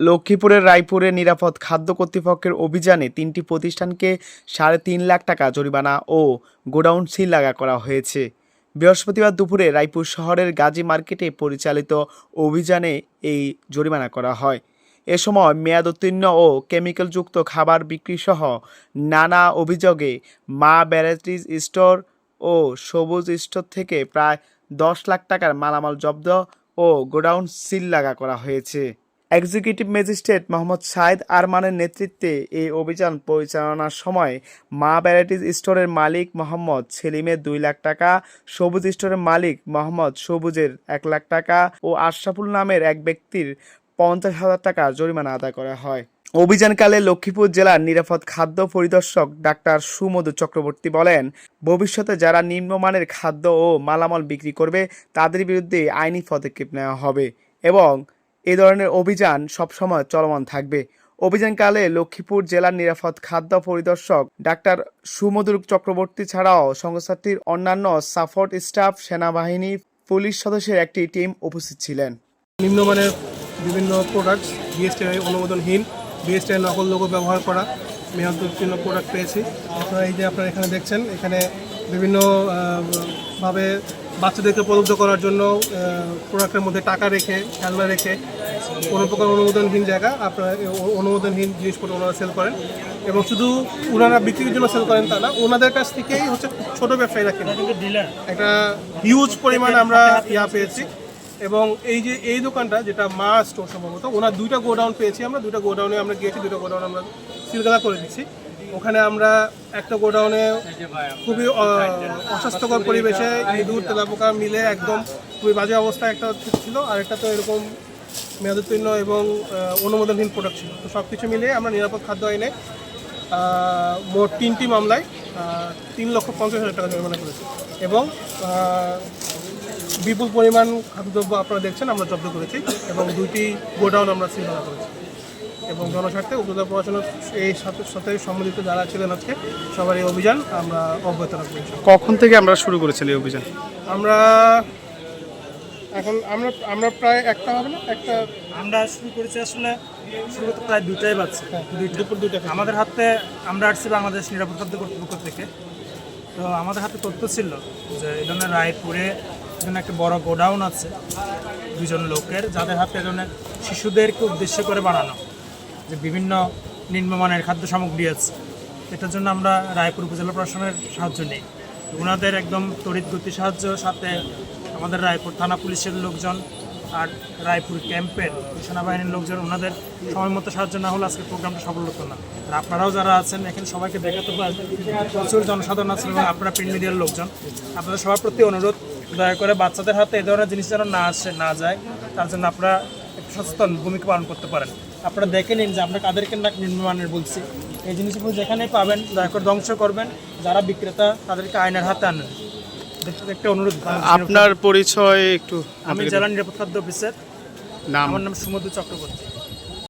লক্ষ্মীপুরের রায়পুরে নিরাপদ খাদ্য কর্তৃপক্ষের অভিযানে তিনটি প্রতিষ্ঠানকে সাড়ে তিন লাখ টাকা জরিমানা ও গোডাউন সিল লাগা করা হয়েছে। বৃহস্পতিবার দুপুরে রায়পুর শহরের গাজী মার্কেটে পরিচালিত অভিযানে এই জরিমানা করা হয়। এ সময় মেয়াদোত্তীর্ণ ও কেমিক্যালযুক্ত খাবার বিক্রিসহ নানা অভিযোগে মা ব্যারাটিজ স্টোর ও সবুজ স্টোর থেকে প্রায় দশ লাখ টাকার মালামাল জব্দ ও গোডাউন সিল লাগা করা হয়েছে। এক্সিকিউটিভ ম্যাজিস্ট্রেট মোহাম্মদ সাইদ আরমানের নেতৃত্বে এই অভিযান পরিচালনার সময় মা ভ্যারাইটিস স্টোরের মালিক মোহাম্মদ সেলিমের দুই লাখ টাকা, সবুজ স্টোরের মালিক মোহাম্মদ সবুজের এক লাখ টাকা ও আশরাফুল নামের এক ব্যক্তির পঞ্চাশ হাজার টাকা জরিমানা আদায় করা হয়। অভিযানকালে লক্ষ্মীপুর জেলার নিরাপদ খাদ্য পরিদর্শক ডাক্তার সুমধু চক্রবর্তী বলেন, ভবিষ্যতে যারা নিম্নমানের খাদ্য ও মালামাল বিক্রি করবে, তাদের বিরুদ্ধে আইনি পদক্ষেপ নেওয়া হবে এবং এ ধরনের অভিযান সবসময় চলমান থাকবে। অভিযানকালে লক্ষ্মীপুর জেলার নিরাপদ খাদ্য পরিদর্শক ডাক্তার সুমধুর চক্রবর্তী ছাড়াও সংস্থাটির অন্যান্য সাপোর্ট স্টাফ, সেনাবাহিনী, পুলিশ সদস্যের একটি টিম উপস্থিত ছিলেন। নিম্নমানের বিভিন্ন প্রোডাক্টস বিএসটিআই অনুমোদনহীন বিএসটিআই নকল লোগো ব্যবহার করা মেয়াদোত্তীর্ণ প্রোডাক্ট পেয়েছি। আপনারা এই যে আপনারা এখানে দেখছেন, এখানে বিভিন্ন ভাবে বাচ্চাদেরকে প্রলুব্ধ করার জন্য প্রোডাক্টের মধ্যে টাকা রেখে, খেলনা রেখে কোনো প্রকার অনুমোদনহীন জায়গা আপনারা অনুমোদনহীন জিনিসপত্র ওনারা সেল করেন এবং শুধু ওনারা বিক্রির জন্য সেল করেন তা না ওনাদের কাছ থেকেই হচ্ছে ছোট ব্যবসায়ীরা কিনে। একটা হিউজ পরিমাণ আমরা ইয়া পেয়েছি। এবং এই যে এই দোকানটা যেটা মা স্টোর সম্ভবত ওনার দুইটা গোডাউন পেয়েছি আমরা দুইটা গোডাউনে আমরা গিয়েছি দুটো গোডাউন আমরা সিলগালা করে দিচ্ছি। ওখানে আমরা একটা গোডাউনে খুবই অস্বাস্থ্যকর পরিবেশে ইঁদুর তেলাপোকা মিলে একদম খুবই বাজে অবস্থা একটা ছিল আর একটা তো এরকম মেয়াদোত্তীর্ণ এবং অনুমোদনহীন প্রোডাক্ট ছিল। তো সব কিছু মিলিয়ে আমরা নিরাপদ খাদ্য আইনে মোট তিনটি মামলায় তিন লক্ষ পঞ্চাশ হাজার টাকা জরিমানা করেছি। এবং বিপুল পরিমাণ খাদ্যদ্রব্য আপনারা দেখছেন আমরা জব্দ করেছি এবং দুইটি গোডাউন আমরা সিলগালা করেছি। এবং জনস্বার্থে উপজেলা প্রশাসনের এই সাথে সাথে সম্মিলিত যারা ছিলেন আজকে সবার এই অভিযান আমরা অব্যাহত রাখব। কখন থেকে আমরা শুরু করেছিলাম এই অভিযান? আমরা এখন আমরা আমরা প্রায় একটা হবে না? একটা আমরা শুরু করেছি আসলে শুরু প্রায় দুইটাই বাজছে। দুপুর দুইটা আমাদের হাতে আমরা আসছি বাংলাদেশ খাদ্য কর্তৃপক্ষ থেকে। তো আমাদের হাতে তথ্য ছিল যে এই ধরনের রায়পুরে এখানে একটা বড় গোডাউন আছে দুজন লোকের যাদের হাতে এই ধরনের শিশুদেরকে উদ্দেশ্য করে বানানো। যে বিভিন্ন নিম্নমানের খাদ্য সামগ্রী আছে। এটার জন্য আমরা রায়পুর উপজেলা প্রশাসনের সাহায্য নিই। ওনাদের একদম তড়িৎ গতি সাহায্য সাথে আমাদের রায়পুর থানা পুলিশের লোকজন আর রায়পুর ক্যাম্পের সেনাবাহিনীর লোকজন, ওনাদের সময় মতো সাহায্য না হলে আজকে প্রোগ্রামটা সফল হতো না। আর আপনারাও যারা আছেন, এখানে সবাইকে দেখাতে পারবেন প্রচুর জনসাধারণ আছেন এবং আপনারা প্রিন্ট মিডিয়ার লোকজন। আপনাদের সবার প্রতি অনুরোধ, দয়া করে বাচ্চাদের হাতে এ ধরনের জিনিস যেন না আসে, না যায়, তার জন্য আপনারা একটু সচেতন ভূমিকা পালন করতে পারেন। আপনারা দেখে নিন যে আমরা কাদেরকে না নিম্নমানের বলছি। এই জিনিসগুলো যেখানে পাবেন, দয়া করে ধ্বংস করবেন। যারা বিক্রেতা, তাদেরকে আইনের হাতে আনেন। একটা অনুরোধ আপনার পরিচয় একটু আমি জেলা নিরাপত্তা অফিসার। নাম? আমার নাম সুমধু চক্রবর্তী।